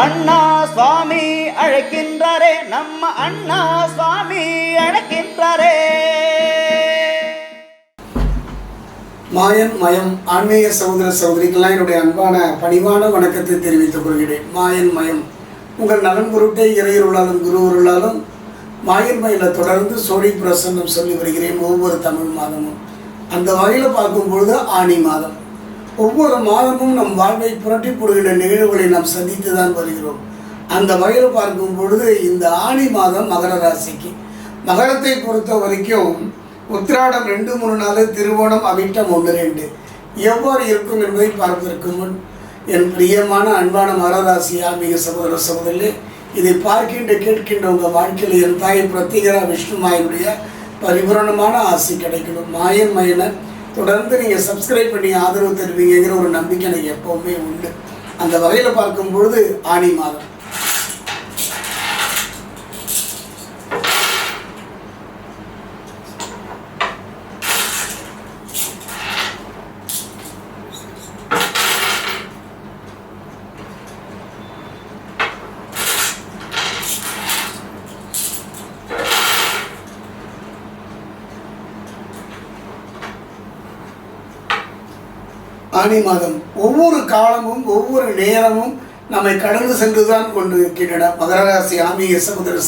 அண்ணா சுவாமி அழைக்கின்றாரே நம்ம அண்ணா சுவாமி அழைக்கின்றாரே. மாயன் மயம் ஆன்மீக சகோதர சகோதரிக்கெல்லாம் என்னுடைய அன்பான பணிவான வணக்கத்தை தெரிவித்துக் கொள்கிறேன். மாயன் மயம் உங்கள் நலன் பொருட்டே இறையருளாலும் குருவருளாலும் மாயன் மயில தொடர்ந்து சோழி பிரசன்னம் சொல்லி வருகிறேன் ஒவ்வொரு தமிழ் மாதமும். அந்த வகையில் பார்க்கும்பொழுது ஆனி ஆணி மாதம். ஒவ்வொரு மாதமும் நம் வாழ்வை புரட்டி போடுகின்ற நிகழ்வுகளை நாம் சந்தித்து தான் வருகிறோம். அந்த வகையில் பார்க்கும் பொழுது இந்த ஆணி மாதம் மகர ராசிக்கு. மகரத்தை பொறுத்த வரைக்கும் உத்திராடம் ரெண்டு மூணு நாள் திருவோணம் அவிட்டம் ஒன்று ரெண்டு. எவ்வாறு இருக்கும் என்பதை பார்ப்பதற்கு முன் என் பிரியமான அன்பான மகராசி ஆன்மீக சகோதர சகோதரி இதை பார்க்கின்ற கேட்கின்ற உங்கள் வாழ்க்கையில் என் தாய் பிரத்யேகரா விஷ்ணு மாயனுடைய பரிபூரணமான ஆசை கிடைக்கணும். மாயன் மயனை தொடர்ந்து நீங்கள் சப்ஸ்கிரைப் பண்ணி ஆதரவு தருவீங்கிற ஒரு நம்பிக்கை எனக்கு எப்போவுமே உண்டு. அந்த வகையில் பார்க்கும் பொழுது ஆணி மாதம். ஆனி மாதம் ஒவ்வொரு காலமும் ஒவ்வொரு நேரமும் நம்மை கடந்து சென்றுதான் கொண்டு இருக்கின்றன மகராசி ஆன்மீக சகோதர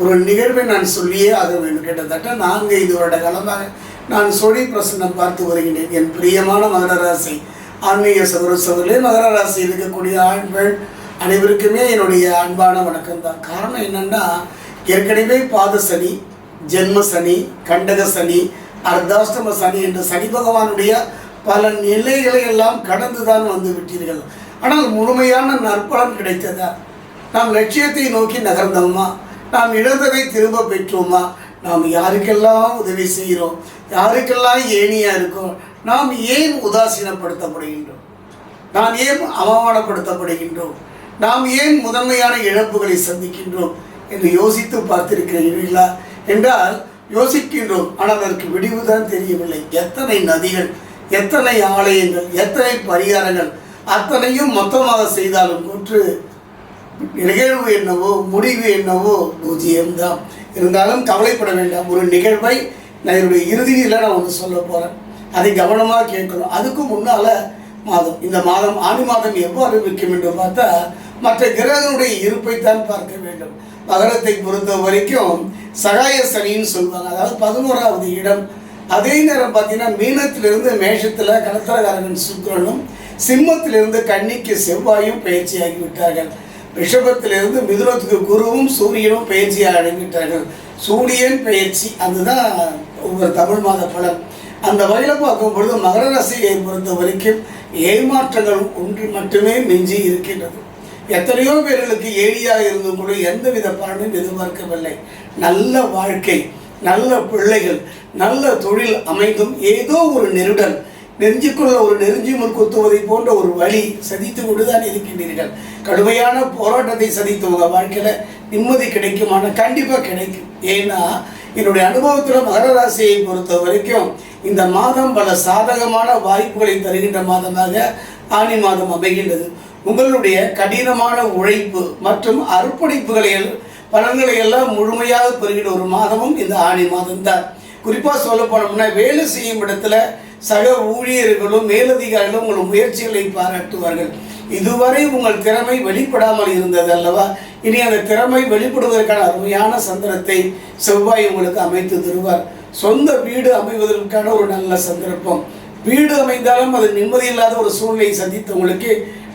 ஒரு நிகழ்வை நான் சொல்லியே ஆக வேண்டும் கிட்டத்தட்ட நான்கு ஐந்து வருட காலமாக நான் சொடி பிரசன்னம் பார்த்து வருகின்றேன். என் பிரியமான மகராசி ஆன்மீக சகோதர சகோதரி மகராசி இருக்கக்கூடிய ஆண்கள் அனைவருக்குமே என்னுடைய அன்பான வணக்கம் தான். காரணம் என்னன்னா ஏற்கனவே பாத சனி ஜென்ம சனி கண்டக சனி அர்த்தாஷ்டம சனி என்ற சனி பகவானுடைய பல நிலைகளை எல்லாம் கடந்து தான் வந்து விட்டீர்கள். ஆனால் முழுமையான நற்பலன் கிடைத்ததா? நாம் லட்சியத்தை நோக்கி நகர்ந்தோமா? நாம் இழந்ததை திரும்ப பெற்றோமா? நாம் யாருக்கெல்லாம் உதவி செய்கிறோம்? யாருக்கெல்லாம் ஏணியா இருக்கோம்? நாம் ஏன் உதாசீனப்படுத்தப்படுகின்றோம்? நாம் ஏன் அவமானப்படுத்தப்படுகின்றோம்? நாம் ஏன் முதன்மையான இழப்புகளை சந்திக்கின்றோம்? என்று யோசித்து பார்த்திருக்கிறீர்களா? என்றால் யோசிக்கின்றோம். ஆனால் அதற்கு விடிவுதான் தெரியவில்லை. எத்தனை நதிகள் எத்தனை ஆலயங்கள் எத்தனை பரிகாரங்கள் அத்தனையும் மொத்தமாக செய்தாலும் நூற்று நிகழ்வு என்னவோ முடிவு என்னவோ பூஜ்ஜியம்தான். இருந்தாலும் கவலைப்பட வேண்டாம். ஒரு நிகழ்வை நான் என்னுடைய இறுதியில் நான் ஒன்று சொல்ல போகிறேன் அதை கவனமாக கேட்கணும். அதுக்கு முன்னால் மாதம். இந்த மாதம் ஆணி மாதம் எவ்வாறு இருக்கும் என்று பார்த்தா மற்ற கிரகங்களுடைய இருப்பைத்தான் பார்க்க வேண்டும். மகரத்தை பொறுத்த வரைக்கும் சகாய சனின்னு சொல்லுவாங்க அதாவது பதினோராவது இடம் அதே நேரம் பார்த்தீங்கன்னா மீனத்திலிருந்து மேஷத்தில் கடத்தரகாரகன் சுக்கரனும் சிம்மத்திலிருந்து கன்னிக்கு செவ்வாயும் பயிற்சியாகி விட்டார்கள். ரிஷபத்திலிருந்து மிதுனத்துக்கு குருவும் சூரியனும் பயிற்சியாக அடங்கிவிட்டார்கள். சூரியன் பயிற்சி அதுதான் ஒவ்வொரு தமிழ் மாத பலன். அந்த வகையில் பார்க்கும் பொழுது மகர ராசியை பொறுத்த வரைக்கும் ஏமாற்றங்கள் ஒன்று மட்டுமே மிஞ்சி இருக்கின்றது. எத்தனையோ பேர்களுக்கு ஏழியாக இருந்தும் கூட எந்தவித பலனும் எதிர்பார்க்கவில்லை. நல்ல வாழ்க்கை நல்ல பிள்ளைகள் நல்ல தொழில் அமைந்தும் ஏதோ ஒரு நெருடல் நெஞ்சுக்குள்ள ஒரு நெருஞ்சி முன் குத்துவதை போன்ற ஒரு வழி சதித்து கொண்டுதான் இருக்கின்றீர்கள். கடுமையான போராட்டத்தை சதித்து உங்கள் வாழ்க்கையில் நிம்மதி கிடைக்குமான? கண்டிப்பாக கிடைக்கும். ஏன்னா என்னுடைய அனுபவத்தில் மகர ராசியை பொறுத்த வரைக்கும் இந்த மாதம் பல சாதகமான வாய்ப்புகளை தருகின்ற மாதமாக ஆனி மாதம் அமைகின்றது. உங்களுடைய கடினமான உழைப்பு மற்றும் அர்ப்பணிப்புகளை எல்- பலன்களை எல்லாம் முழுமையாக பெறுகிற ஒரு மாதமும் இந்த ஆணி மாதம் தான் குறிப்பாக சொல்ல போனோம்னா வேலை செய்யும் இடத்துல சக ஊழியர்களும் மேலதிகாரிகளும் உங்கள் முயற்சிகளை பாராட்டுவார்கள். இதுவரை உங்கள் திறமை வெளிப்படாமல் இருந்தது அல்லவா? இனி அந்த திறமை வெளிப்படுவதற்கான அருமையான சந்தர்ப்பத்தை செவ்வாய் உங்களுக்கு அமைத்து தருவார். சொந்த வீடு அமைவதற்கான ஒரு நல்ல சந்தர்ப்பம். வீடு அமைந்தாலும் அது நிம்மதி இல்லாத ஒரு சூழ்நிலையை சந்தித்தவங்களுக்கு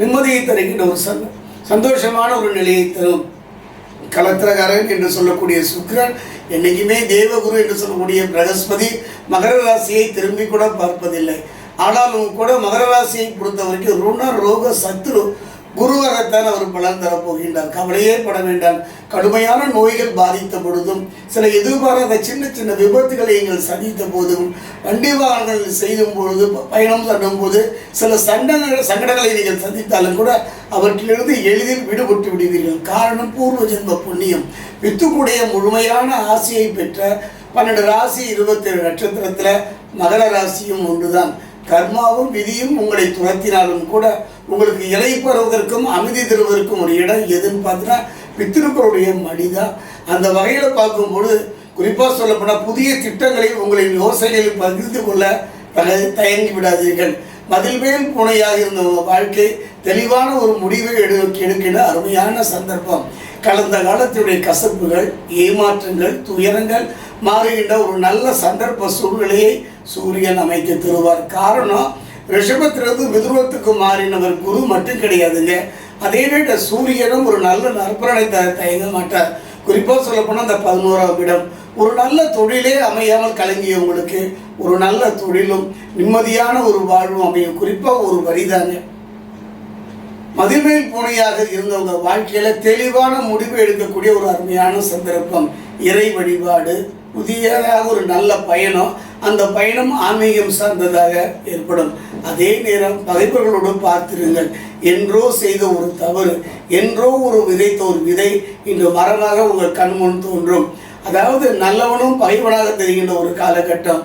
நிம்மதியை தருகின்ற ஒரு சந்த சந்தோஷமான ஒரு நிலையை தரும். கலத்திரகாரன் என்று சொல்லக்கூடிய சுக்ரன் என்னைக்குமே தேவகுரு என்று சொல்லக்கூடிய பிரகஸ்பதி மகர ராசியை திரும்பி கூட பார்ப்பதில்லை. ஆனாலும் கூட மகர ராசியை பொறுத்த வரைக்கும் ருண ரோக சத்ரு குருவாகத்தான் அவர் பலன் தரப்போகின்றார். கவலையே பட வேண்டாம். கடுமையான நோய்கள் பாதித்த பொழுதும் சில எதிர்பாராத சின்ன சின்ன விபத்துகளை நீங்கள் சந்தித்த போதும் வண்டி வாகனங்கள் செய்யும் பொழுது பயணம் பண்ணும் போது சில சண்டங்கள் சங்கடங்களை நீங்கள் சந்தித்தாலும் கூட அவற்றிலிருந்து எளிதில் விடுபட்டு விடுவீர்கள். காரணம் பூர்வ ஜென்ம புண்ணியம். வித்துக்குடைய முழுமையான ஆசையை பெற்ற பன்னெண்டு ராசி இருபத்தேழு நட்சத்திரத்தில் மகர ராசியும் ஒன்றுதான். கர்மாவும் விதியும் உங்களை துரத்தினாலும் கூட உங்களுக்கு இலை பெறுவதற்கும் அமைதி தருவதற்கும் ஒரு இடம் எதுன்னு பார்த்தீங்கன்னா பித்திருக்களுடைய மடிதான். அந்த வகையில் பார்க்கும்பொழுது குறிப்பாக சொல்லப்போனால் புதிய திட்டங்களை உங்களின் யோசனைகளில் பகிர்ந்து கொள்ள தயங்கி விடாதீர்கள். மதில் மேல் பூனையாக இருந்த வாழ்க்கை தெளிவான ஒரு முடிவை எடு எடுக்கிற அருமையான சந்தர்ப்பம். கடந்த காலத்துடைய கசப்புகள் ஏமாற்றங்கள் துயரங்கள் மாறுகின்ற ஒரு நல்ல சந்தர்ப்ப சூழ்நிலையை சூரியன் அமைத்து தருவார். காரணம் ரிஷபத்திலிருந்து மிதுருவத்துக்கு மாறினவர் குரு மட்டும் கிடையாதுங்க. அதே நேர சூரியனும் ஒரு நல்ல நற்பலனை த தயங்க மாட்டார். குறிப்பாக சொல்லப்போனால் அந்த பதினோராம் இடம். ஒரு நல்ல தொழிலே அமையாமல் கலங்கியவங்களுக்கு ஒரு நல்ல தொழிலும் நிம்மதியான ஒரு வாழ்வும் அமையும். குறிப்பாக ஒரு வரிதாங்க. மதிமேல் பூனையாக இருந்தவங்க வாழ்க்கையில தெளிவான முடிவு எடுக்கக்கூடிய ஒரு அருமையான சந்தர்ப்பம். இறை வழிபாடு புதியதாக ஒரு நல்ல பயணம் அந்த பயணம் ஆன்மீகம் சார்ந்ததாக ஏற்படும். அதே நேரம் பகைவர்களோடு பார்த்திருங்கள். என்றோ செய்த ஒரு தவறு என்றோ ஒரு விதைத்த ஒரு விதை இன்று மரமாக உங்கள் கண் முன் தோன்றும். அதாவது நல்லவனும் பகைவனாக தெரிகின்ற ஒரு காலகட்டம்.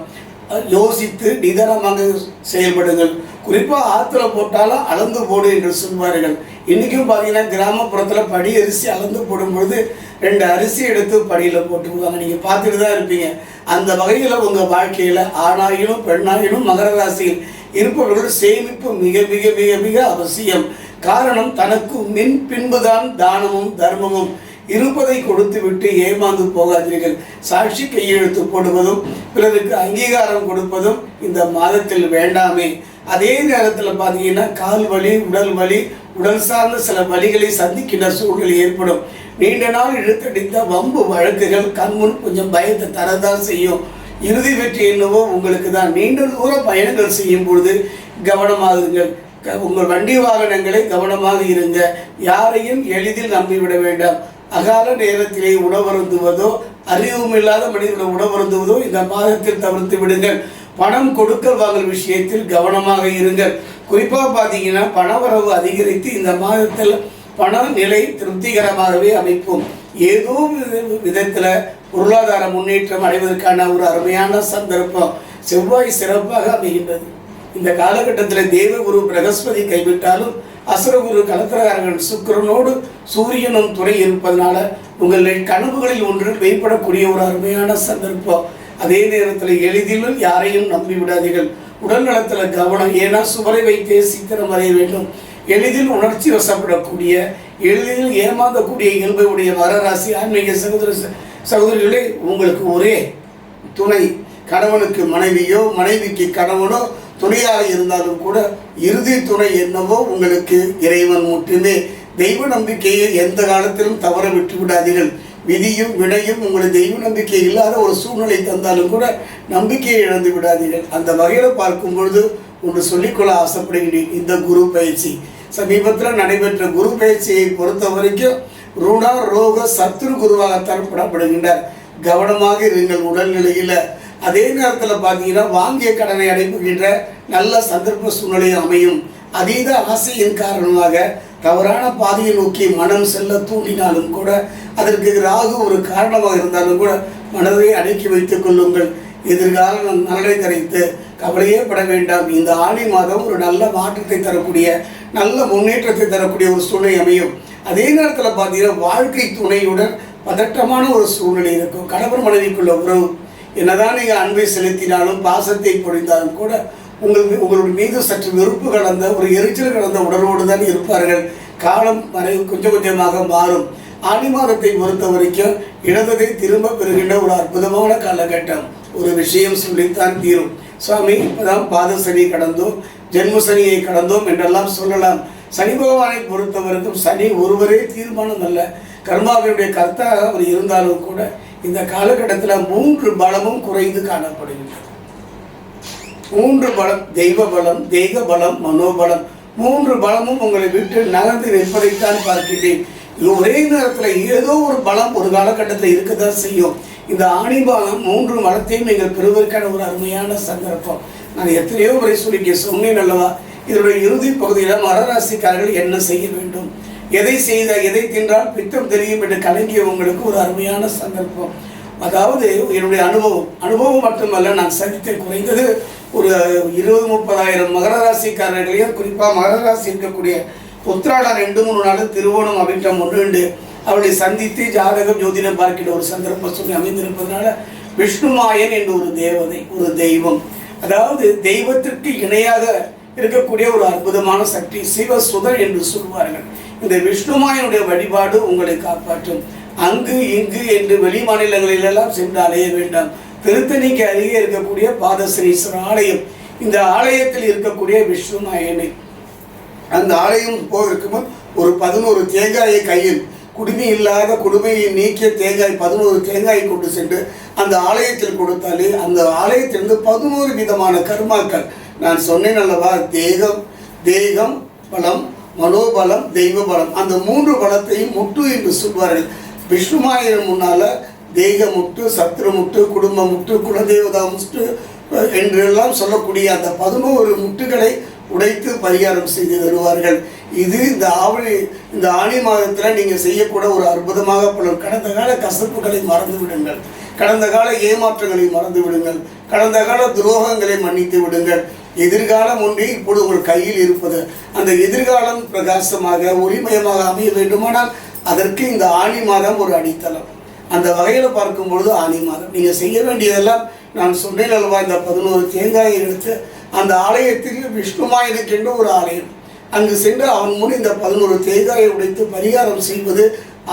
யோசித்து நிதானமாக செயல்படுங்கள். குறிப்பாக ஆற்றுல போட்டாலும் அளந்து போடு என்று சொல்வார்கள். இன்றைக்கும் பார்த்தீங்கன்னா கிராமப்புறத்தில் படி அரிசி அளந்து போடும்பொழுது ரெண்டு அரிசி எடுத்து படியில் போட்டுருவாங்க. நீங்கள் பார்த்துட்டு தான் இருப்பீங்க. அந்த வகையில் உங்கள் வாழ்க்கையில் ஆணாயினும் பெண்ணாயினும் மகர ராசியில் இருப்பவர்கள் சேமிப்பு மிக மிக மிக மிக அவசியம். காரணம் தனக்கு மின் பின்புதான் தானமும் தர்மமும். இருப்பதை கொடுத்து விட்டு ஏமாந்து போகாதீர்கள். சாட்சி கையெழுத்து போடுவதும் பிறருக்கு அங்கீகாரம் கொடுப்பதும் இந்த மாதத்தில் வேண்டாமே. அதே நேரத்தில் பார்த்தீங்கன்னா கால் வலி உடல் வலி உடல் சார்ந்த சில வலிகளை சந்திக்கின்ற சூழ்நிலை ஏற்படும். நீண்ட நாள் இழுத்தடித்த வம்பு வழக்குகள் கண்முன் கொஞ்சம் பயத்தை தரதான் செய்யும். இறுதி வெற்றி என்னவோ உங்களுக்கு தான். நீண்ட தூர பயணங்கள் செய்யும் பொழுது கவனமாகுங்கள். க- உங்கள் வண்டி வாகனங்களை கவனமாக இருங்க. யாரையும் எளிதில் நம்பிவிட வேண்டாம். அகால நேரத்திலே உணவருந்துவதோ அறிவுமில்லாத மனிதர்கள் உணவருந்துவதோ இந்த மாதத்தில் தவிர்த்து விடுங்கள். பணம் கொடுக்கல் வாங்கல் விஷயத்தில் கவனமாக இருங்கள். குறிப்பாக பார்த்தீங்கன்னா பணவரவு அதிகரித்து இந்த மாதத்தில் பண நிலை திருப்திகரமாகவே அமைப்போம் ஏதோ விதத்தில் பொருளாதார முன்னேற்றம் அடைவதற்கான ஒரு அருமையான சந்தர்ப்பம். செவ்வாய் சிறப்பாக அமைகின்றது. இந்த காலகட்டத்தில் தேவகுரு பிரகஸ்பதி கைவிட்டாலும் அசுரகுரு கலத்திரகாரகன் சுக்கிரனோடு சூரியனும் துணை இருப்பதனால உங்கள் கனவுகளில் ஒன்று வெளிப்படக்கூடிய ஒரு அருமையான சந்தர்ப்பம். அதே நேரத்தில் எளிதிலும் யாரையும் நம்பி விடாதீர்கள். உடல் நலத்தில் கவனம் ஏன்னா சுவரை வைத்தே சீக்கிரம் வரைய வேண்டும். எளிதில் உணர்ச்சி வசப்படக்கூடிய எளிதில் ஏமாந்தக்கூடிய இயல்புடைய வரராசி ஆன்மீக சகோதர சகோதரிகளே உங்களுக்கு ஒரே துணை. கணவனுக்கு மனைவியோ மனைவிக்கு கணவனோ துணையாக இருந்தாலும் கூட இறுதி துணை என்னவோ உங்களுக்கு இறைவன் மட்டுமே தெய்வ நம்பிக்கையை எந்த காலத்திலும் தவற விட்டு விடாதீர்கள் விதியும் விடையும் உங்களுக்கு தெய்வ நம்பிக்கை இல்லாத ஒரு சூழ்நிலை தந்தாலும் கூட நம்பிக்கையை இழந்து விடாதீர்கள். அந்த வகையில் பார்க்கும் பொழுது ஒன்று சொல்லிக்கொள்ள ஆசைப்படுகிறேன் இந்த குரு பயிற்சி. சமீபத்தில் நடைபெற்ற குரு பயிற்சியை பொறுத்த வரைக்கும் ருணா ரோக சத்துரு குருவாக தரப்படப்படுகின்றார் கவனமாக இருங்கள் உடல்நிலையில். அதே நேரத்தில் பார்த்தீங்கன்னா வாங்கிய கடனை அடைப்புகின்ற நல்ல சந்தர்ப்ப சூழ்நிலை அமையும். அதீத ஆசையின் காரணமாக தவறான பாதையை நோக்கி மனம் செல்ல தூண்டினாலும் கூட அதற்கு ராகு ஒரு காரணமாக இருந்தாலும் கூட மனதை அடக்கி வைத்துக் கொள்ளுங்கள். எதிர்காலம் நலனை கரைத்து கவலையே பட வேண்டாம். இந்த ஆணி மாதம் ஒரு நல்ல மாற்றத்தை தரக்கூடிய நல்ல முன்னேற்றத்தை தரக்கூடிய ஒரு சூழ்நிலை அமையும். அதே நேரத்தில் பார்த்தீங்கன்னா வாழ்க்கை துணையுடன் பதட்டமான ஒரு சூழ்நிலை இருக்கும். கணவன் மனைவிக்குள்ள உறவு. என்னதான் நீங்கள் அன்பை செலுத்தினாலும் பாசத்தை பொழிந்தாலும் கூட உங்கள் உங்களுடைய மீது சற்று வெறுப்பு கலந்த ஒரு எரிச்சல் கலந்த உடலோடு தான் இருப்பார்கள். காலம் வரை கொஞ்சம் கொஞ்சமாக மாறும். ஆடி மாதத்தை பொறுத்த வரைக்கும் இழந்ததை திரும்ப பெறுகின்ற ஒரு அற்புதமான காலகட்டம். ஒரு விஷயம் சொல்லித்தான் தீரும். சுவாமி இப்பதான் பாத சனி கடந்தோம் ஜென்ம சனியை கடந்தோம் என்றெல்லாம் சொல்லலாம். சனி பகவானை பொறுத்தவரைக்கும் சனி ஒருவரே தீர்மானம் அல்ல. கர்மாவினுடைய கர்த்தாக அவர் இருந்தாலும் கூட இந்த காலகட்டத்தில் மூன்று பலமும் குறைந்து காணப்படுகின்றது. மூன்று பலம் தெய்வ பலம் தெய்வ பலம் மனோபலம். மூன்று பலமும் உங்களை விட்டு நகர்ந்து நிற்பதைத்தான் பார்க்கிறேன் ஒரே நேரத்தில் ஏதோ ஒரு பலம் ஒரு காலகட்டத்தில் இருக்க தான் செய்யும். இந்த ஆணிபாகம் மூன்று மலத்தையும் நீங்கள் பெறுவதற்கான ஒரு அருமையான சந்தர்ப்பம். நான் எத்தனையோ முறை சொல்லி சொன்னேன் அல்லவா? இதனுடைய இறுதி பகுதியில் மரராசிக்காரர்கள் என்ன செய்ய வேண்டும்? எதை செய்த எதை தின்றால் பித்தம் தெரியும் என்று கலங்கிய உங்களுக்கு ஒரு அருமையான சந்தர்ப்பம். அதாவது என்னுடைய அனுபவம். அனுபவம் மட்டுமல்ல நான் சந்தித்த குறைந்தது ஒரு இருபது முப்பதாயிரம் மகர ராசிக்காரர்களையும் குறிப்பாக மகர ராசி இருக்கக்கூடிய உத்திராடம் ரெண்டு மூணு நாள் திருவோணம் அப்படின்ற ஒன்று ரெண்டு. அவளை சந்தித்து ஜாதகம் ஜோதிடம் பார்க்கிற ஒரு சந்தர்ப்ப சொல்லி அமைந்திருப்பதனால விஷ்ணுமாயன் என்ற ஒரு தேவதை ஒரு தெய்வம். அதாவது தெய்வத்திற்கு இணையாக இருக்கக்கூடிய ஒரு அற்புதமான சக்தி சிவசுதன் என்று சொல்வார்கள். இந்த விஷ்ணுமாயனுடைய வழிபாடு உங்களை காப்பாற்றும். அங்கு இங்கு என்று வெளி மாநிலங்களிலெல்லாம் சென்று அலைய வேண்டாம். திருத்தணிக்கு அருகே இருக்கக்கூடிய பாதஸ்ரீஸ்வரர் ஆலயம். இந்த ஆலயத்தில் இருக்கக்கூடிய விஷ்ணுமாயனை அந்த ஆலயம் போவதற்கு முன் ஒரு பதினோரு தேங்காயை கையில் குடுமி இல்லாத குடுமையை நீக்கிய தேங்காய் பதினோரு தேங்காயை கொண்டு சென்று அந்த ஆலயத்தில் கொடுத்தாலே அந்த ஆலயத்திலிருந்து பதினோரு விதமான கர்மாக்கள். நான் சொன்னேன் அல்லவா தேகம் தேகம் பலம் மனோபலம் தெய்வ பலம் அந்த மூன்று பலத்தையும் முட்டு என்று சொல்வார்கள். விஷ்ணுமாயன் முன்னால தெய்க முட்டு சத்ரு முட்டு குடும்ப முட்டு குலதேவதா முட்டு என்றெல்லாம் சொல்லக்கூடிய அந்த பதினோரு முட்டுகளை உடைத்து பரிகாரம் செய்து தருவார்கள். இது இந்த ஆவணி இந்த ஆணி மாதத்தில் நீங்கள் செய்யக்கூட ஒரு அற்புதமாக பலர் கடந்த கால கசப்புகளை மறந்து விடுங்கள். கடந்த கால ஏமாற்றங்களை மறந்து விடுங்கள். கடந்த கால துரோகங்களை மன்னித்து விடுங்கள். எதிர்காலம் ஒன்றே இப்பொழுது உங்கள் கையில் இருப்பது. அந்த எதிர்காலம் பிரகாசமாக ஒளிமயமாக அமைய வேண்டுமானால் அதற்கு இந்த ஆணி மாதம் ஒரு அடித்தளம். அந்த வகையில் பார்க்கும் பொழுது ஆணி மாதம். நீங்கள் செய்ய வேண்டியதெல்லாம் நான் சொன்னேன் அல்லவா இந்த பதினோரு தேங்காயை எடுத்து அந்த ஆலயத்தில் விஷ்ணுமாயனுக்கென்று ஒரு ஆலயம். அங்கு சென்று அவன் முன் இந்த பதினோரு தேங்காயை உடைத்து பரிகாரம் செய்வது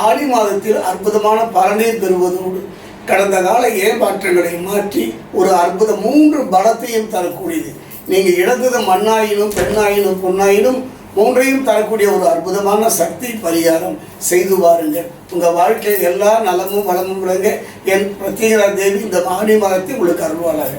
ஆடி மாதத்தில் அற்புதமான பலனை பெறுவதோடு. கடந்த கால ஏமாற்றங்களை மாற்றி ஒரு அற்புத மூன்று பலத்தையும் தரக்கூடியது. நீங்கள் இழந்தது மண்ணாயினும் பெண்ணாயினும் பொன்னாயினும் மூன்றையும் தரக்கூடிய ஒரு அற்புதமான சக்தி பரிகாரம் செய்து பாருங்கள் உங்கள் வாழ்க்கையில் எல்லா நலமும் வளமும் விளங்க என் பிரத்யேகரா தேவி இந்த மகனி மரத்தை உங்களுக்கு அருள்வாளாக.